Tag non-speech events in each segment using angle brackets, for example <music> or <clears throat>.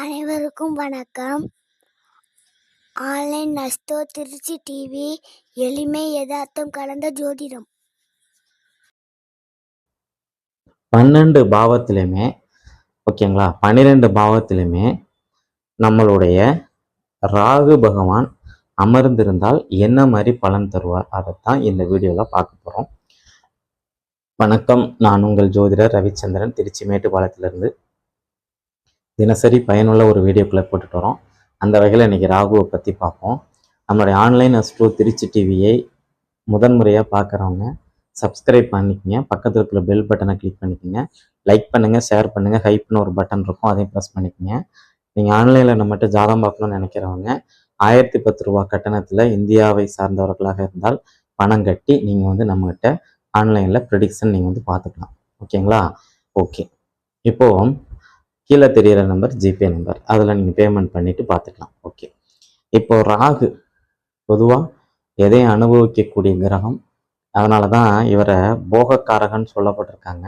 அனைவருக்கும் வணக்கம். Online நஸ்தோ Trichy TV எளிமை யதார்த்தம் கலந்த ஜோதிடம். பன்னெண்டு பாவத்திலுமே ஓகேங்களா? பன்னிரெண்டு பாவத்திலுமே நம்மளுடைய ராகு பகவான் அமர்ந்திருந்தால் என்ன மாதிரி பலன் தருவார்? அதைத்தான் இந்த வீடியோவில் பார்க்க போகிறோம் வணக்கம். நான் உங்கள் ஜோதிடர் ரவிச்சந்திரன் திருச்சி மேட்டுப்பாளையத்திலிருந்து. தினசரி பயனுள்ள ஒரு வீடியோக்குள்ளே போட்டுட்டு வரோம். அந்த வகையில் இன்றைக்கி ராகுவை பற்றி பார்ப்போம். நம்மளுடைய ஆன்லைன் அஸ்ட்ரோ திருச்சி டிவியை முதன்முறையாக பார்க்குறவங்க சப்ஸ்கிரைப் பண்ணிக்கங்க. பக்கத்தில் இருக்கிற பெல் பட்டனை கிளிக் பண்ணிக்கோங்க. லைக் பண்ணுங்கள் ஷேர் பண்ணுங்கள் ஹைப்னு ஒரு பட்டன் இருக்கும் அதையும் ப்ரெஸ் பண்ணிக்கோங்க. நீங்கள் ஆன்லைனில் நம்மகிட்ட ஜாதம் பார்க்கணும்னு நினைக்கிறவங்க ஆயிரத்தி பத்து ரூபா கட்டணத்தில் இந்தியாவை சார்ந்தவர்களாக இருந்தால் பணம் கட்டி நீங்கள் வந்து நம்மகிட்ட ஆன்லைனில் ப்ரெடிக்ஷன் நீங்கள் வந்து பார்த்துக்கலாம். ஓகேங்களா ஓகே இப்போது கீழே தெரிகிற நம்பர் ஜிபே நம்பர் அதில் நீங்கள் பேமெண்ட் பண்ணிவிட்டு பார்த்துக்கலாம் ஓகே இப்போது ராகு பொதுவாக எதையும் அனுபவிக்கக்கூடிய கிரகம். அதனால தான் இவரை போகக்காரகன் சொல்லப்பட்டிருக்காங்க.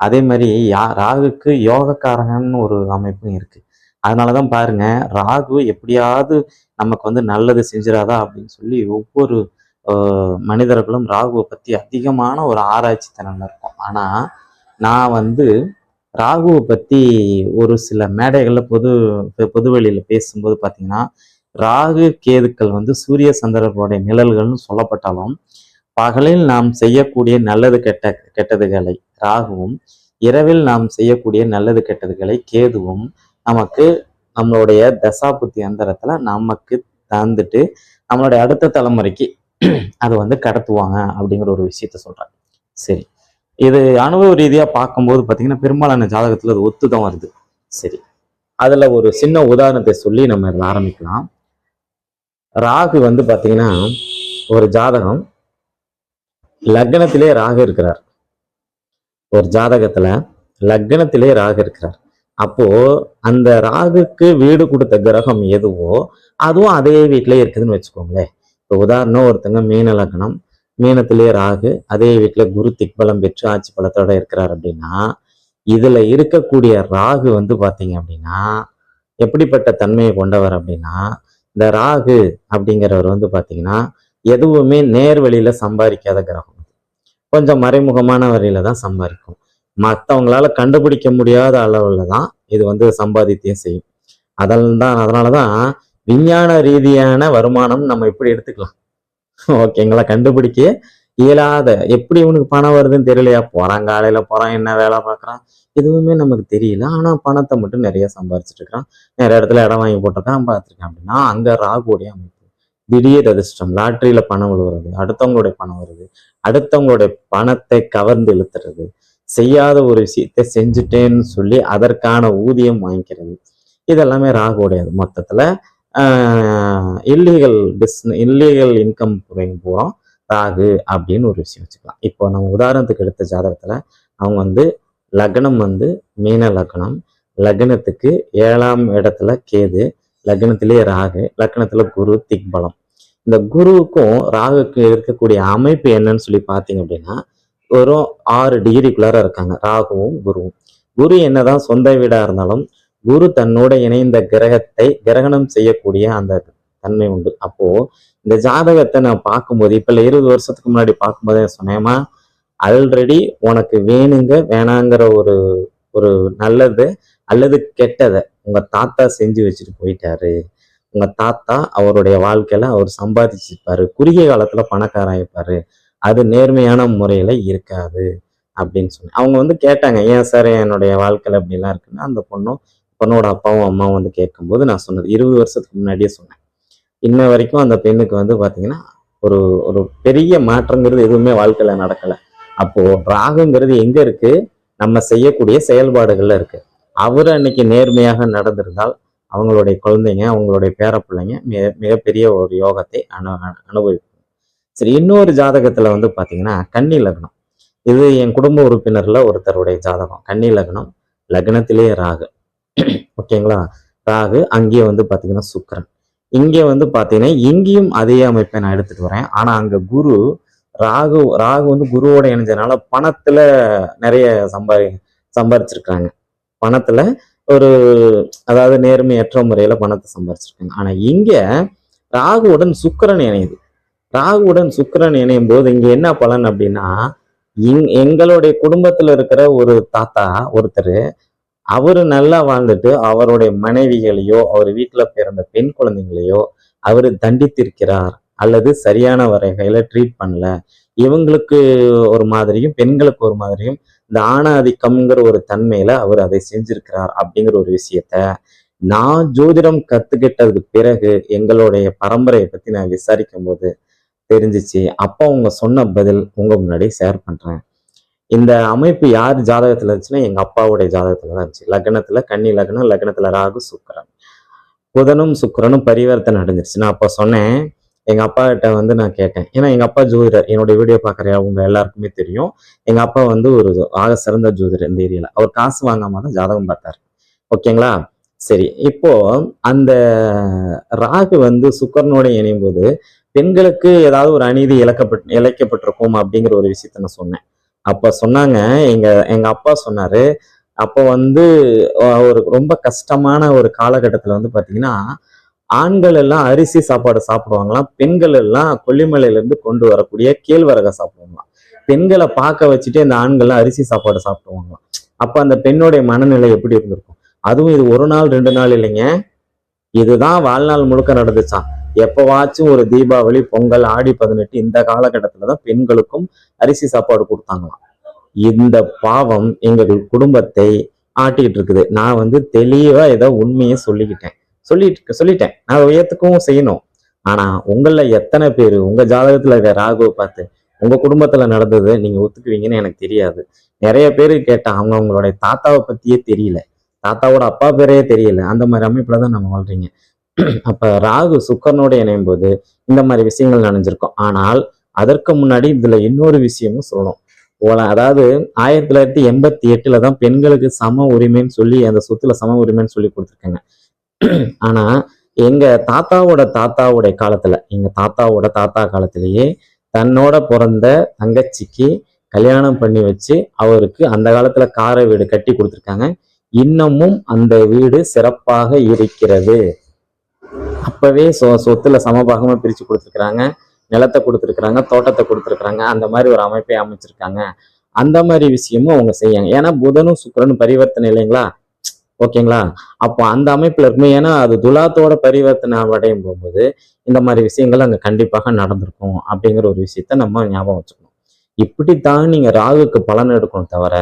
அதே மாதிரி யா ராகுக்கு யோகக்காரகன் ஒரு அமைப்பும் இருக்குது அதனால தான் பாருங்க ராகு எப்படியாவது நமக்கு வந்து நல்லது செஞ்சிடாதா அப்படின்னு சொல்லி ஒவ்வொரு மனிதர்களும் ராகுவை பற்றி அதிகமான ஒரு ஆராய்ச்சி தனம் இருக்கும். ஆனால் நான் வந்து ராகுவை பற்றி ஒரு சில மேடைகளில் பொது பொதுவெளியில் பேசும்போது பார்த்தீங்கன்னா ராகு கேதுக்கள் வந்து சூரிய சந்திரர்களுடைய நிழல்கள்னு சொல்லப்பட்டாலும் பகலில் நாம் செய்யக்கூடிய நல்லது கெட்ட கெட்டதுகளை ராகுவும் இரவில் நாம் செய்யக்கூடிய நல்லது கெட்டதுகளை கேதுவும் நமக்கு நம்மளுடைய தசாபுத்தி அந்தரத்தில் நமக்கு தந்துட்டு நம்மளுடைய அடுத்த தலைமுறைக்கு அதை வந்து கடத்துவாங்க அப்படிங்கிற ஒரு விஷயத்த சொல்கிறாங்க சரி. இது அனுபவ ரீதியா பார்க்கும்போது பார்த்தீங்கன்னா பெரும்பாலான ஜாதகத்துல அது ஒத்துதான் வருது. சரி. அதுல ஒரு சின்ன உதாரணத்தை சொல்லி நம்ம இதில் ஆரம்பிக்கலாம். ராகு வந்து பார்த்தீங்கன்னா ஒரு ஜாதகம் லக்னத்திலே ராகு இருக்கிறார். ஒரு ஜாதகத்துல லக்னத்திலே ராகு இருக்கிறார். அப்போ அந்த ராகுக்கு வீடு கொடுத்த கிரகம் எதுவோ அதுவும் அதே வீட்டிலே இருக்குதுன்னு வச்சுக்கோங்களேன். இப்போ உதாரணம் ஒருத்தங்க மீன லக்னம் மீனத்திலே ராகு அதே வீட்டில் குரு திக்பலம் பெற்று ஆட்சி பலத்தோட இருக்கிறார் அப்படின்னா இதுல இருக்கக்கூடிய ராகு வந்து பார்த்தீங்க அப்படின்னா எப்படிப்பட்ட தன்மையை கொண்டவர் அப்படின்னா இந்த ராகு அப்படிங்கிறவர் வந்து பார்த்தீங்கன்னா எதுவுமே நேர் வழியில சம்பாதிக்காத கிரகம். கொஞ்சம் மறைமுகமான வழியில தான் சம்பாதிக்கும். மற்றவங்களால கண்டுபிடிக்க முடியாத அளவுல தான் இது வந்து சம்பாதித்தையும் செய்யும். அதில் தான் அதனால தான் விஞ்ஞான ரீதியான வருமானம் நம்ம எப்படி எடுத்துக்கலாம். ஓகேங்களா கண்டுபிடிக்க இயலாத எப்படி இவனுக்கு பணம் வருதுன்னு தெரியலையா? போறான் காலையில போறான் என்ன வேலை பார்க்கறான்? எதுவுமே நமக்கு தெரியல. ஆனா பணத்தை மட்டும் நிறைய சம்பாரிச்சிட்டு இருக்கான் நிறைய இடத்துல இடம் வாங்கி போட்டிருக்கான் பார்த்துருக்கான் அப்படின்னா அங்க ராகுடைய அமைப்பு. திடீர் அதிர்ஷ்டம் லாட்டரியில பணம் விழுவுறது அடுத்தவங்களுடைய பணம் வருது அடுத்தவங்களுடைய பணத்தை கவர்ந்து இழுத்துறது செய்யாத ஒரு விஷயத்தை செஞ்சுட்டேன்னு சொல்லி அதற்கான ஊதியம் வாங்கிக்கிறது. இதெல்லாமே ராகுடையது. மொத்தத்துல இல்லீகல் பிஸ்னஸ் இல்லீகல் இன்கம் போகிறோம் ராகு அப்படின்னு ஒரு விஷயம் வச்சுக்கலாம். இப்போ நம்ம உதாரணத்துக்கு எடுத்த ஜாதகத்தில் அவங்க வந்து லக்னம் வந்து மீன லக்னம். லக்னத்துக்கு ஏழாம் இடத்துல கேது லக்னத்திலே ராகு லக்னத்தில் குரு திக்பலம். இந்த குருவுக்கும் ராகுக்கு இருக்கக்கூடிய அமைப்பு என்னன்னு சொல்லி பார்த்தீங்க அப்படின்னா ஒரு ஆறு டிகிரிக்குள்ளார இருக்காங்க. ராகுவும் குருவும். குரு என்னதான் சொந்த வீடாக இருந்தாலும் குரு தன்னோட இணைந்த கிரகத்தை கிரகணம் செய்யக்கூடிய அந்த தன்மை உண்டு. அப்போ இந்த ஜாதகத்தை நான் பார்க்கும்போது இப்ப இருபது வருஷத்துக்கு முன்னாடி பார்க்கும்போது சொன்னேமா ஆல்ரெடி உனக்கு வேணுங்க வேணாங்கிற ஒரு ஒரு நல்லது அல்லது கெட்டதை உங்க தாத்தா செஞ்சு வச்சுட்டு போயிட்டாரு. உங்க தாத்தா அவருடைய வாழ்க்கையில அவர் சம்பாதிச்சிருப்பாரு. குறுகிய காலத்துல பணக்காராயிருப்பாரு அது நேர்மையான முறையில இருக்காது. அப்படின்னு சொன்னேன். அவங்க வந்து கேட்டாங்க ஏன் சார் என்னுடைய வாழ்க்கையில இப்படிலாம் இருக்குன்னு அந்த பொண்ணும் பொண்ணோட அப்பாவும் அம்மாவும் வந்து கேட்கும்போது நான் சொன்னது இருபது வருஷத்துக்கு முன்னாடியே சொன்னேன். இன்ன வரைக்கும் அந்த பெண்ணுக்கு வந்து பாத்தீங்கன்னா ஒரு ஒரு பெரிய மாற்றங்கிறது எதுவுமே வாழ்க்கையில நடக்கல. அப்போ ராகுங்கிறது எங்க இருக்கு? நம்ம செய்யக்கூடிய செயல்பாடுகள்ல இருக்கு. அவர் அன்னைக்கு நேர்மையாக நடந்திருந்தால் அவங்களுடைய குழந்தைங்க அவங்களுடைய பேர பிள்ளைங்க மிக மிகப்பெரிய ஒரு யோகத்தை அனு அனுபவிக்கும். சரி இன்னொரு ஜாதகத்துல வந்து பாத்தீங்கன்னா கன்னி லக்னம். இது என் குடும்ப உறுப்பினர்ல ஒருத்தருடைய ஜாதகம். கன்னி லக்னம் லக்னத்திலேயே ராகு. ஓகேங்களா? ராகு அங்கேயே வந்து பாத்தீங்கன்னா சுக்கரன். இங்கே வந்து பாத்தீங்கன்னா இங்கேயும் அதே அமைப்பை நான் எடுத்துட்டு வரேன். ஆனா அங்க குரு ராகு ராகு வந்து குருவோட இணைஞ்சதுனால பணத்துல நிறைய சம்பாதி சம்பாரிச்சிருக்காங்க. பணத்துல ஒரு அதாவது நேர்மையற்ற முறையில பணத்தை சம்பாரிச்சிருக்காங்க. ஆனா இங்க ராகுவுடன் சுக்கரன் இணையுது. ராகுவுடன் சுக்கரன் இணையும் போது இங்க என்ன பலன் அப்படின்னா இங் எங்களுடைய குடும்பத்துல இருக்கிற ஒரு தாத்தா ஒருத்தர் அவர் நல்லா வாழ்ந்துட்டு அவருடைய மனைவிகளையோ அவர் வீட்டில் பிறந்த பெண் குழந்தைங்களையோ அவர் தண்டித்திருக்கிறார் அல்லது சரியான வரைகையில் ட்ரீட் பண்ணல. இவங்களுக்கு ஒரு மாதிரியும் பெண்களுக்கு ஒரு மாதிரியும் இந்த ஆணாதிக்கம்ங்கிற ஒரு தன்மையில அவர் அதை செஞ்சிருக்கிறார் அப்படிங்கிற ஒரு விஷயத்த நான் ஜோதிடம் கத்துக்கிட்டதுக்கு பிறகு எங்களுடைய பரம்பரையை பத்தி நான் விசாரிக்கும் போது தெரிஞ்சிச்சு. அப்போ அவங்க சொன்ன பதில் உங்க முன்னாடி ஷேர் பண்றேன். இந்த அமைப்பு யார் ஜாதகத்துல இருந்துச்சுன்னா எங்க அப்பாவுடைய ஜாதகத்துல தான் இருந்துச்சு. லக்னத்துல கன்னி லக்னம் லக்னத்துல ராகு சுக்கரன். புதனும் சுக்கரனும் பரிவர்த்தனை அடைஞ்சிருச்சு. நான் அப்போ சொன்னேன் எங்க அப்பா கிட்ட வந்து நான் கேட்டேன். ஏன்னா எங்க அப்பா ஜோதிடர். என்னுடைய வீடியோ பார்க்குற உங்க எல்லாருக்குமே தெரியும். எங்க அப்பா வந்து ஒரு ஆக சிறந்த ஜோதிடர் இந்த ஏரியால. அவர் காசு வாங்காம தான் ஜாதகம் பார்த்தாரு. ஓகேங்களா? சரி இப்போ அந்த ராகு வந்து சுக்கரனோட இணையும் போது பெண்களுக்கு ஏதாவது ஒரு அநீதி இழக்கப்பட்டு இழைக்கப்பட்டிருக்கும் அப்படிங்கிற ஒரு விஷயத்த நான் சொன்னேன். அப்போ சொன்னாங்க எங்கள் எங்கள் அப்பா சொன்னார் அப்போ வந்து ஒரு ரொம்ப கஷ்டமான ஒரு காலகட்டத்தில் வந்து பார்த்தீங்கன்னா ஆண்கள் எல்லாம் அரிசி சாப்பாடு சாப்பிடுவாங்களாம் பெண்கள் எல்லாம் கொல்லிமலையிலேருந்து கொண்டு வரக்கூடிய கேழ்வரகை சாப்பிடுவாங்களாம். பெண்களை பார்க்க வச்சுட்டு இந்த ஆண்கள்லாம் அரிசி சாப்பாடு சாப்பிடுவாங்களாம். அப்போ அந்த பெண்ணுடைய மனநிலை எப்படி இருந்திருக்கும்? அதுவும் இது ஒரு நாள் ரெண்டு நாள் இல்லைங்க. இதுதான் வாழ்நாள் முழுக்க நடந்துச்சான் எப்பவாச்சும் ஒரு தீபாவளி பொங்கல் ஆடி பதினெட்டு இந்த காலகட்டத்தில் தான் பெண்களுக்கும் அரிசி சாப்பாடு கொடுத்தாங்களாம். இந்த பாவம் எங்கள் குடும்பத்தை ஆட்டிக்கிட்டு இருக்குது. நான் வந்து தெளிவா ஏதோ உண்மையை சொல்லிக்கிட்டேன். சொல்லிட்டு சொல்லிட்டேன். நான் அதை செய்யணும். ஆனா உங்கள எத்தனை பேர் உங்க ஜாதகத்தில் இருக்க ராகுவை பார்த்து உங்க குடும்பத்துல நடந்தது நீங்க ஒத்துக்குவீங்கன்னு எனக்கு தெரியாது. நிறைய பேர் கேட்டா அவங்க அவங்களுடைய தாத்தாவை பத்தியே தெரியல. தாத்தாவோட அப்பா பேரே தெரியல. அந்த மாதிரி அமைப்பில் தான் நம்ம வாழ்றீங்க. அப்போ ராகு சுக்கரனோடு இணையும் போது இந்த மாதிரி விஷயங்கள் நினைஞ்சிருக்கும். ஆனால் அதற்கு முன்னாடி இதுல இன்னொரு விஷயமும் சொல்லணும். ஓல- அதாவது ஆயிரத்தி தொள்ளாயிரத்தி எண்பத்தி எட்டுல தான் பெண்களுக்கு சம உரிமைன்னு சொல்லி அந்த சொத்துல சம உரிமைன்னு சொல்லி கொடுத்துருக்காங்க. ஆனா எங்க தாத்தாவோட தாத்தாவோட காலத்துல எங்க தாத்தாவோட தாத்தா காலத்திலேயே தன்னோட பிறந்த தங்கச்சிக்கு கல்யாணம் பண்ணி வச்சு அவருக்கு அந்த காலத்துல காரை வீடு கட்டி கொடுத்துருக்காங்க. இன்னமும் அந்த வீடு சிறப்பாக இருக்கிறது. அப்பவே சொ சொத்துல சமபாகமா பிரிச்சு கொடுத்துருக்குறாங்க நிலத்தை கொடுத்துருக்குறாங்க தோட்டத்தை கொடுத்துருக்குறாங்க அந்த மாதிரி ஒரு அமைப்பை அமைச்சிருக்காங்க. அந்த மாதிரி விஷயமும் அவங்க செய்யாங்க ஏன்னா புதனும் சுக்கிரனும் பரிவர்த்தனை இல்லைங்களா? ஓகேங்களா? அப்போ அந்த அமைப்புல இருக்குமே ஏன்னா அது துலாத்தோட பரிவர்த்தனை அடையும் போகும்போது இந்த மாதிரி விஷயங்கள் அங்க கண்டிப்பாக நடந்திருக்கும் அப்படிங்கிற ஒரு விஷயத்த நம்ம ஞாபகம் வச்சுக்கணும். இப்படித்தான் நீங்க ராகுக்கு பலன் எடுக்கணும் தவிர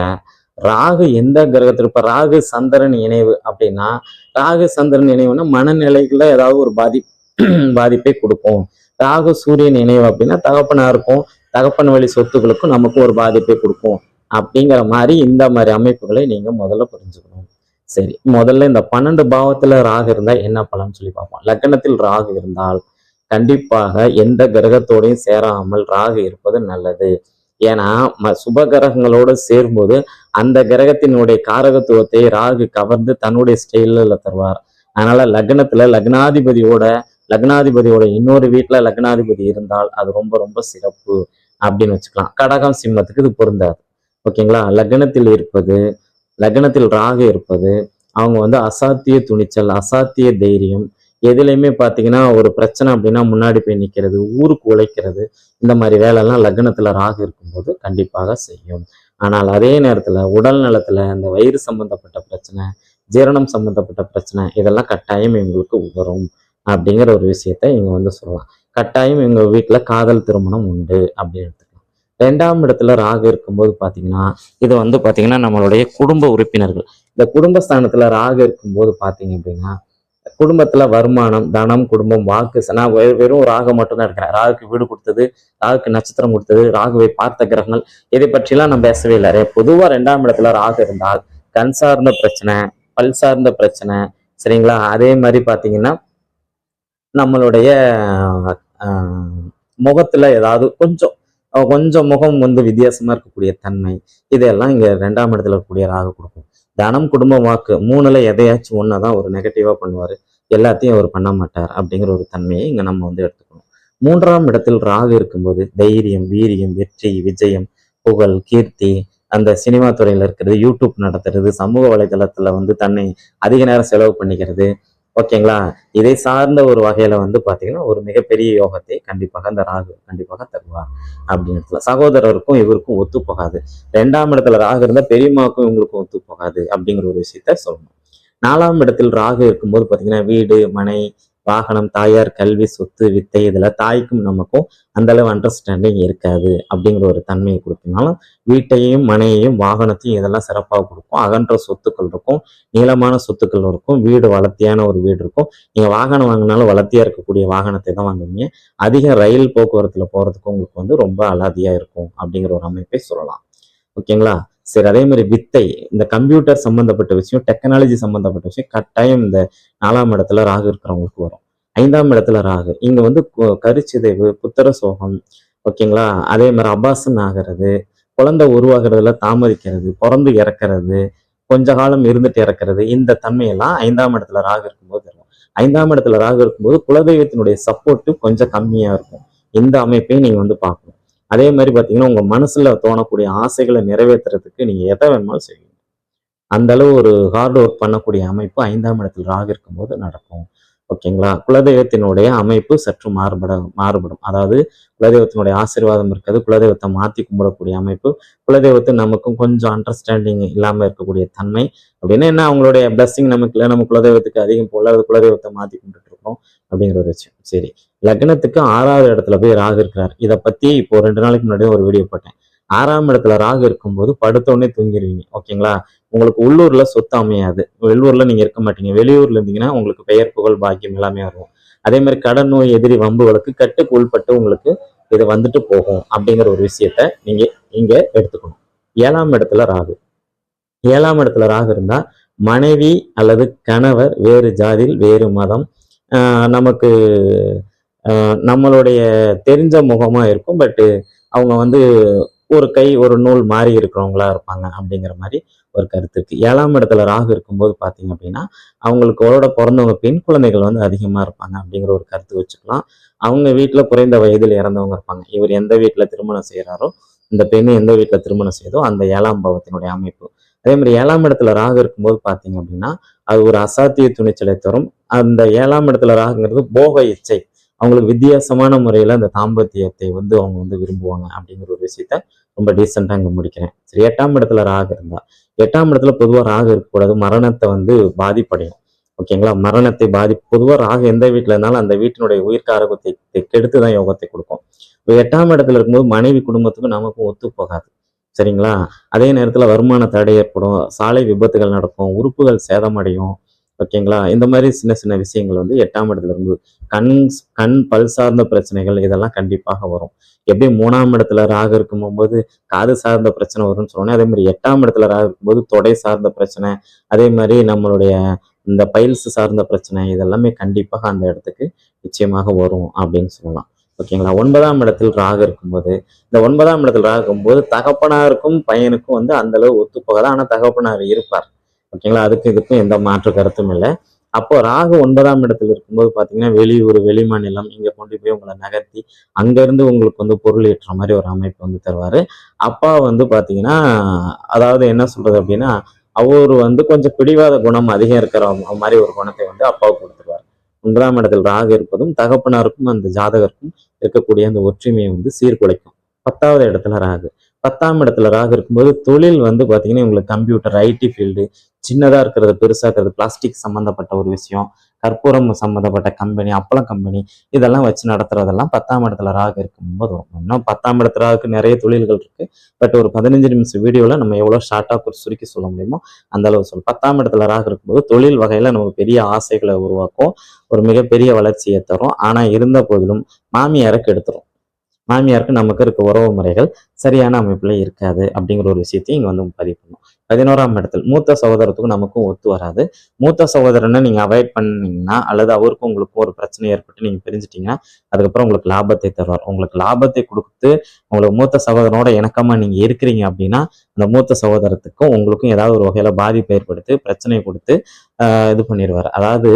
ராகு எந்த கிரகத்தில் இப்போ ராகு சந்திரன் இணைவு அப்படின்னா ராகு சந்திரன் இணைவுனா மனநிலைகளில் ஏதாவது ஒரு பாதி <clears throat> பாதிப்பை கொடுக்கும். ராகு சூரியன் இணைவு அப்படின்னா தகப்பனாருக்கும் தகப்பன் வழி சொத்துக்களுக்கும் நமக்கும் ஒரு பாதிப்பை கொடுக்கும். அப்படிங்கிற மாதிரி இந்த மாதிரி அமைப்புகளை நீங்க முதல்ல புரிஞ்சுக்கணும். சரி முதல்ல இந்த பன்னெண்டு பாவத்தில் ராகு இருந்தால் என்ன பலன்னு சொல்லி பார்ப்போம். லக்னத்தில் ராகு இருந்தால் கண்டிப்பாக எந்த கிரகத்தோடையும் சேராமல் ராகு இருப்பது நல்லது. ஏன்னா ம- சுப கிரகங்களோடு சேரும்போது அந்த கிரகத்தினுடைய காரகத்துவத்தை ராகு கவர்ந்து தன்னுடைய ஸ்டைலில் தருவார். அதனால லக்னத்துல லக்னாதிபதியோட லக்னாதிபதியோட இன்னொரு வீட்டுல லக்னாதிபதி இருந்தால் அது ரொம்ப ரொம்ப சிறப்பு அப்படின்னு வச்சுக்கலாம். கடகம் சிம்மத்துக்கு இது பொருந்தாது. ஓகேங்களா? லக்னத்தில் இருப்பது லக்னத்தில் ராகு இருப்பது அவங்க வந்து அசாத்திய துணிச்சல் அசாத்திய தைரியம் எதுலையுமே பார்த்தீங்கன்னா ஒரு பிரச்சனை அப்படின்னா முன்னாடி போய் நிற்கிறது ஊருக்கு உழைக்கிறது இந்த மாதிரி வேலைலாம் லக்னத்துல ராகு இருக்கும்போது கண்டிப்பாக செய்யும். ஆனால் அதே நேரத்துல உடல் நலத்துல இந்த வயிறு சம்பந்தப்பட்ட பிரச்சனை ஜீரணம் சம்பந்தப்பட்ட பிரச்சனை இதெல்லாம் கட்டாயம் இவங்களுக்கு உதரும் அப்படிங்கிற ஒரு விஷயத்த இங்க வந்து சொல்லலாம். கட்டாயம் எங்க வீட்டுல காதல் திருமணம் உண்டு அப்படின்னு எடுத்துக்கலாம். ரெண்டாம் இடத்துல ராகு இருக்கும்போது பாத்தீங்கன்னா இது வந்து பாத்தீங்கன்னா நம்மளுடைய குடும்ப உறுப்பினர்கள். இந்த குடும்பஸ்தானத்தில் ராகு இருக்கும்போது பார்த்தீங்க அப்படின்னா குடும்பத்துல வருமானம் தனம் குடும்பம் வாக்கு நான் வெ- வெறும் ராகு மட்டும்தான் இருக்கிறேன் ராகுக்கு வீடு கொடுத்தது ராகுக்கு நட்சத்திரம் கொடுத்தது ராகுவை பார்த்த கிரகங்கள் இதை பற்றிலாம் நான் பேசவே இல்லை. பொதுவாக பொதுவா ரெண்டாம் இடத்துல ராகு இருந்தால் கண் சார்ந்த பிரச்சனை பல் சார்ந்த பிரச்சனை சரிங்களா? அதே மாதிரி பாத்தீங்கன்னா நம்மளுடைய ஆஹ், முகத்துல ஏதாவது கொஞ்சம் கொஞ்சம் முகம் வந்து வித்தியாசமா இருக்கக்கூடிய தன்மை இதெல்லாம் இங்க ரெண்டாம் இடத்துல இருக்கக்கூடிய ராகு கொடுக்கும். தனம் குடும்ப வாக்கு மூணுல எதையாச்சும் ஒன்னதான் ஒரு நெகட்டிவாக பண்ணுவார். எல்லாத்தையும் அவர் பண்ண மாட்டார் அப்படிங்கிற ஒரு தன்மையை இங்கே நம்ம வந்து எடுத்துக்கணும். மூன்றாம் இடத்தில் ராகு இருக்கும்போது தைரியம் வீரியம் வெற்றி விஜயம் புகழ் கீர்த்தி அந்த சினிமா துறையில் இருக்கிறது யூடியூப் நடத்துறது சமூக வலைதளத்தில் வந்து தன்னை அதிக நேரம் செலவு பண்ணிக்கிறது ஓகேங்களா? இதை சார்ந்த ஒரு வகையில வந்து பாத்தீங்கன்னா ஒரு மிகப்பெரிய யோகத்தை கண்டிப்பாக அந்த ராகு கண்டிப்பாக தருவார் அப்படின்னு இடத்துல சகோதரருக்கும் இவருக்கும் ஒத்து போகாது. ரெண்டாம் இடத்துல ராகு இருந்தா பெரியம்மாவுக்கும் இவங்களுக்கும் ஒத்து போகாது அப்படிங்கிற ஒரு விஷயத்த சொல்லணும். நாலாம் இடத்தில் ராகு இருக்கும்போது பாத்தீங்கன்னா வீடு மனை வாகனம் தாயார் கல்வி சொத்து வித்தை இதில் தாய்க்கும் நமக்கும் அந்த அளவு அண்டர்ஸ்டாண்டிங் இருக்காது அப்படிங்கிற ஒரு தன்மையை கொடுத்தனாலும் வீட்டையும் மனையையும் வாகனத்தையும் இதெல்லாம் சிறப்பாக கொடுக்கும். அகன்ற சொத்துக்கள் இருக்கும் நீளமான சொத்துக்கள் இருக்கும் வீடு வளர்த்தியான ஒரு வீடு இருக்கும். நீங்கள் வாகனம் வாங்கினாலும் வளர்த்தியாக இருக்கக்கூடிய வாகனத்தை தான் வாங்குவீங்க. அதிக ரயில் போக்குவரத்தில் போகிறதுக்கு உங்களுக்கு வந்து ரொம்ப அலாதியாக இருக்கும் அப்படிங்கிற ஒரு அமைப்பை சொல்லலாம். ஓகேங்களா? சரி அதே மாதிரி வித்தை இந்த கம்ப்யூட்டர் சம்பந்தப்பட்ட விஷயம் டெக்னாலஜி சம்பந்தப்பட்ட விஷயம் கட்டாயம் இந்த நாலாம் இடத்துல ராகு இருக்கிறவங்களுக்கு வரும். ஐந்தாம் இடத்துல ராகு இங்க வந்து கு- கருச்சிதைவு புத்திர சோகம் ஓகேங்களா அதே மாதிரி அபாசன் ஆகிறது குழந்தை உருவாகிறதுல தாமதிக்கிறது பிறந்து இறக்கிறது கொஞ்ச காலம் இருந்துட்டு இறக்கிறது இந்த தன்மையெல்லாம் ஐந்தாம் இடத்துல ராகு இருக்கும்போது இருக்கும் ஐந்தாம் இடத்துல ராகு இருக்கும்போது குலதெய்வத்தினுடைய சப்போர்ட்டு கொஞ்சம் கம்மியா இருக்கும். இந்த அமைப்பையும் நீங்க வந்து பார்க்கணும். அதே மாதிரி பார்த்தீங்கன்னா உங்கள் மனசில் தோணக்கூடிய ஆசைகளை நிறைவேற்றுறதுக்கு நீங்கள் எதை வேணுமாலும் செய்வீங்க. அந்த அளவு ஒரு ஹார்ட் ஒர்க் பண்ணக்கூடிய அமைப்பு ஐந்தாம் இடத்தில் ராக இருக்கும்போது நடக்கும். ஓகேங்களா? குலதெய்வத்தினுடைய அமைப்பு சற்று மாறுபட மாறுபடும். அதாவது குலதெய்வத்தினுடைய ஆசீர்வாதம் இருக்காது குலதெய்வத்தை மாற்றி கும்பிடக்கூடிய அமைப்பு குலதெய்வத்தை நமக்கும் கொஞ்சம் அண்டர்ஸ்டாண்டிங் இல்லாமல் இருக்கக்கூடிய தன்மை. அப்படின்னா என்ன? அவங்களுடைய பிளஸ்ஸிங் நமக்கு இல்லை. நம்ம குலதெய்வத்துக்கு அதிகம் போல அது குலதெய்வத்தை மாற்றி கும்பிட்டு இருக்கோம் அப்படிங்கிற ஒரு விஷயம். சரி லக்னத்துக்கு ஆறாவது இடத்துல போய் ராகு இருக்கிறார். இதை பத்தி இப்போ ரெண்டு நாளைக்கு முன்னாடி ஒரு வீடியோ போட்டேன். ஆறாம் இடத்துல ராகு இருக்கும்போது படுத்த உடனே தூங்கிடுவீங்க ஓகேங்களா? உங்களுக்கு உள்ளூர்ல சொத்து அமையாது. வெளியூர்ல நீங்க இருக்க மாட்டீங்க. வெளியூர்ல இருந்தீங்கன்னா உங்களுக்கு பெயர் புகழ் பாக்கியம் எல்லாமே வரும். அதே மாதிரி கடன் நோய் எதிரி வம்பு வழக்கு கட்டுக்கு உள்பட்டு உங்களுக்கு இது வந்துட்டு போகும் அப்படிங்கிற ஒரு விஷயத்த நீங்க இங்க எடுத்துக்கணும். ஏழாம் இடத்துல ராகு. ஏழாம் இடத்துல ராகு இருந்தா மனைவி அல்லது கணவர் வேறு ஜாதியில் வேறு மதம் நமக்கு நம்மளுடைய தெரிஞ்ச முகமாக இருக்கும். பட்டு அவங்க வந்து ஒரு கை ஒரு நூல் மாறி இருக்கிறவங்களா இருப்பாங்க அப்படிங்கிற மாதிரி ஒரு கருத்து இருக்கு. ஏழாம் இடத்துல ராகு இருக்கும்போது பார்த்தீங்க அப்படின்னா அவங்களுக்கோட பிறந்தவங்க பெண் குழந்தைகள் வந்து அதிகமாக இருப்பாங்க அப்படிங்கிற ஒரு கருத்து வச்சுக்கலாம். அவங்க வீட்டில் குறைந்த வயதில் இறந்தவங்க இருப்பாங்க. இவர் எந்த வீட்டில் திருமணம் செய்கிறாரோ இந்த பெண் எந்த வீட்டில் திருமணம் செய்தோ அந்த ஏழாம் பாவத்தினுடைய அமைப்பு. அதே மாதிரி ஏழாம் இடத்துல ராகு இருக்கும்போது பார்த்தீங்க அப்படின்னா அது ஒரு அசாத்திய துணிச்சலை தரும். அந்த ஏழாம் இடத்துல ராகுங்கிறது போக இச்சை. அவங்களுக்கு வித்தியாசமான முறையில் அந்த தாம்பத்தியத்தை வந்து அவங்க வந்து விரும்புவாங்க அப்படிங்கிற ஒரு விஷயத்த ரொம்ப டீசெண்டாக இங்கே முடிக்கிறேன். சரி எட்டாம் இடத்துல ராகு இருந்தா. எட்டாம் இடத்துல பொதுவாக ராகு இருக்கக்கூடாது. மரணத்தை வந்து பாதிப்படையும். ஓகேங்களா மரணத்தை பாதி பொதுவாக ராகு எந்த வீட்டில் இருந்தாலும் அந்த வீட்டினுடைய உயிர்காரகத்தை கெடுத்து தான் யோகத்தை கொடுக்கும். இப்போ எட்டாம் இடத்துல இருக்கும்போது மனைவி குடும்பத்துக்கும் நமக்கும் ஒத்து போகாது. சரிங்களா? அதே நேரத்தில் வருமான தடை ஏற்படும் சாலை விபத்துகள் நடக்கும் உறுப்புகள் சேதமடையும். ஓகேங்களா? இந்த மாதிரி சின்ன சின்ன விஷயங்கள் வந்து எட்டாம் இடத்துல இருந்து கண் கண் பல் சார்ந்த பிரச்சனைகள் இதெல்லாம் கண்டிப்பாக வரும். எப்படி மூணாம் இடத்துல ராக இருக்கும்போது காது சார்ந்த பிரச்சனை வரும்னு சொன்னோன்னே அதே மாதிரி எட்டாம் இடத்துல ராக இருக்கும்போது தொடை சார்ந்த பிரச்சனை அதே மாதிரி நம்மளுடைய இந்த பைல்ஸ் சார்ந்த பிரச்சனை இதெல்லாமே கண்டிப்பாக அந்த இடத்துக்கு நிச்சயமாக வரும் அப்படின்னு சொல்லலாம். ஓகேங்களா? ஒன்பதாம் இடத்தில் ராகு இருக்கும்போது இந்த ஒன்பதாம் இடத்தில் ராகு இருக்கும்போது தகப்பனாருக்கும் பையனுக்கும் வந்து அந்த அளவு ஒத்து போகாது ஆனால் தகப்பனார் இருப்பார். ஓகேங்களா? அதுக்கு இதுக்கும் எந்த மாற்று கருத்தும் இல்லை. அப்போ ராகு ஒன்பதாம் இடத்துல இருக்கும்போது பார்த்தீங்கன்னா வெளியூர் வெளிமாநிலம் இங்கே கொண்டு போய் உங்களை நகர்த்தி அங்கேருந்து உங்களுக்கு வந்து பொருள் ஏற்ற மாதிரி ஒரு அமைப்பு வந்து தருவார். அப்பா வந்து பார்த்தீங்கன்னா அதாவது என்ன சொல்றது அப்படின்னா அவர் வந்து கொஞ்சம் பிடிவாத குணம் அதிகம் இருக்கிற மாதிரி ஒரு குணத்தை வந்து அப்பாவுக்கு கொடுத்து ஒன்பதாம் இடத்தில் ராகு இருப்பதும் தகப்பனாருக்கும் அந்த ஜாதகருக்கும் இருக்கக்கூடிய அந்த ஒற்றுமையை வந்து சீர்குலைக்கும். பத்தாவது இடத்துல ராகு. பத்தாம் இடத்துல ராகு இருக்கும்போது தொழில் வந்து பாத்தீங்கன்னா உங்களுக்கு கம்ப்யூட்டர் ஐடி ஃபீல்டு சின்னதா இருக்கிறது பெருசா இருக்கிறது பிளாஸ்டிக் சம்மந்தப்பட்ட ஒரு விஷயம். கற்பூரம் சம்மந்தப்பட்ட கம்பெனி அப்பளம் கம்பெனி இதெல்லாம் வச்சு நடத்துறதெல்லாம் பத்தாம் இடத்துல ராகு இருக்கும்போது வரும் இன்னும் பத்தாம் இடத்துல ராகுக்கு நிறைய தொழில்கள் இருக்கு. பட் ஒரு பதினஞ்சு நிமிஷம் வீடியோவில் நம்ம எவ்வளவு ஷார்ட்டா சுருக்கி சொல்ல முடியுமோ அந்த அளவு சொல்லும் பத்தாம் இடத்துல ராகு இருக்கும்போது தொழில் வகையில் நமக்கு பெரிய ஆசைகளை உருவாக்கும். ஒரு மிகப்பெரிய வளர்ச்சியை தரும். ஆனால் இருந்த போதிலும் மாமியாருக்கு கெடுத்துரும். மாமியாருக்கு நமக்கு இருக்க உறவு முறைகள் சரியான அமைப்பில் இருக்காது அப்படிங்கிற ஒரு விஷயத்தையும் இங்கே வந்து பதிவு பண்ணும். பதினோராம் இடத்தில் மூத்த சகோதரத்துக்கும் நமக்கும் ஒத்து வராது. மூத்த சகோதரனை நீங்க அவாய்ட் பண்ணீங்கன்னா அல்லது அவருக்கும் உங்களுக்கும் ஒரு பிரச்சனை ஏற்பட்டு நீங்க பிரிஞ்சிட்டிங்கன்னா அதுக்கப்புறம் உங்களுக்கு லாபத்தை தருவார். உங்களுக்கு லாபத்தை கொடுத்து உங்களுக்கு மூத்த சகோதரனோட இணக்கமா நீங்க இருக்கிறீங்க அப்படின்னா அந்த மூத்த சகோதரத்துக்கும் உங்களுக்கும் ஏதாவது ஒரு வகையில பாதிப்பை ஏற்படுத்தி பிரச்சனையை கொடுத்து ஆஹ் இது பண்ணிடுவார். அதாவது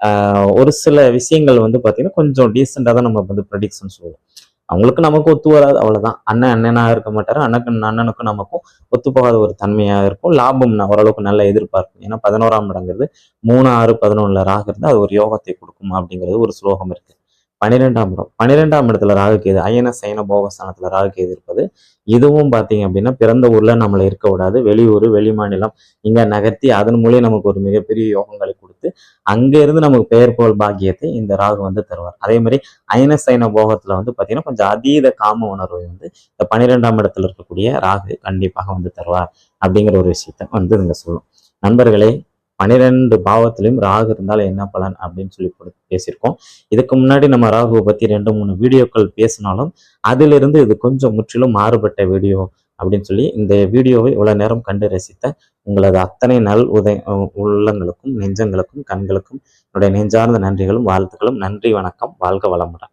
ஆஹ் ஒரு சில விஷயங்கள் வந்து பாத்தீங்கன்னா கொஞ்சம் டீசெண்டா தான் நம்ம வந்து ப்ரடிக்ஷன் சொல்லுவோம். அவங்களுக்கு நமக்கு ஒத்து வராது அவ்வளவுதான். அண்ணன் அண்ணனாக இருக்க மாட்டாரு அண்ணனுக்கு அண்ணனுக்கும் நமக்கும் ஒத்து போகாத ஒரு தன்மையா இருக்கும். லாபம் ஓரளவுக்கு நல்ல எதிர்பார்க்கும் ஏன்னா பதினோராம் இடங்கிறது மூணு ஆறு பதினொன்னுல ராகிறது அது ஒரு யோகத்தை கொடுக்கும் அப்படிங்கிறது ஒரு ஸ்லோகம் இருக்கு. பன்னிரெண்டாம் இடம். பன்னிரெண்டாம் இடத்துல ராகு கேது அயன சயன போகஸ்தானத்துல ராகு இருப்பது. இதுவும் பார்த்தீங்க அப்படின்னா பிறந்த ஊர்ல நம்மளை இருக்க விடாது. வெளியூர் வெளி மாநிலம் இங்க நகர்த்தி அதன் மூலியம் நமக்கு ஒரு மிகப்பெரிய யோகங்களை கொடுத்து அங்க இருந்து நமக்கு பெயர் போல் பாக்கியத்தை இந்த ராகு வந்து தருவார். அதே மாதிரி அயன சயன போகத்துல வந்து பார்த்தீங்கன்னா கொஞ்சம் அதீத காம உணர்வை வந்து இந்த பன்னிரெண்டாம் இடத்துல இருக்கக்கூடிய ராகு கண்டிப்பாக வந்து தருவார் அப்படிங்கிற ஒரு விஷயத்த வந்து இங்க சொல்லும் நண்பர்களே பன்னிரெண்டு பாவத்திலையும் ராகு இருந்தால் என்ன பலன் அப்படின்னு சொல்லி போட்டு பேசியிருக்கோம். இதுக்கு முன்னாடி நம்ம ராகுவை பத்தி ரெண்டு மூணு வீடியோக்கள் பேசினாலும் அதிலிருந்து இது கொஞ்சம் முற்றிலும் மாறுபட்ட வீடியோ அப்படின்னு சொல்லி இந்த வீடியோவை இவ்வளவு நேரம் கண்டு ரசித்த உங்களது அத்தனை நல் உதய உள்ளங்களுக்கும் நெஞ்சங்களுக்கும் கண்களுக்கும் என்னுடைய நெஞ்சார்ந்த நன்றிகளும் வாழ்த்துக்களும். நன்றி வணக்கம். வாழ்க வளமுடன்.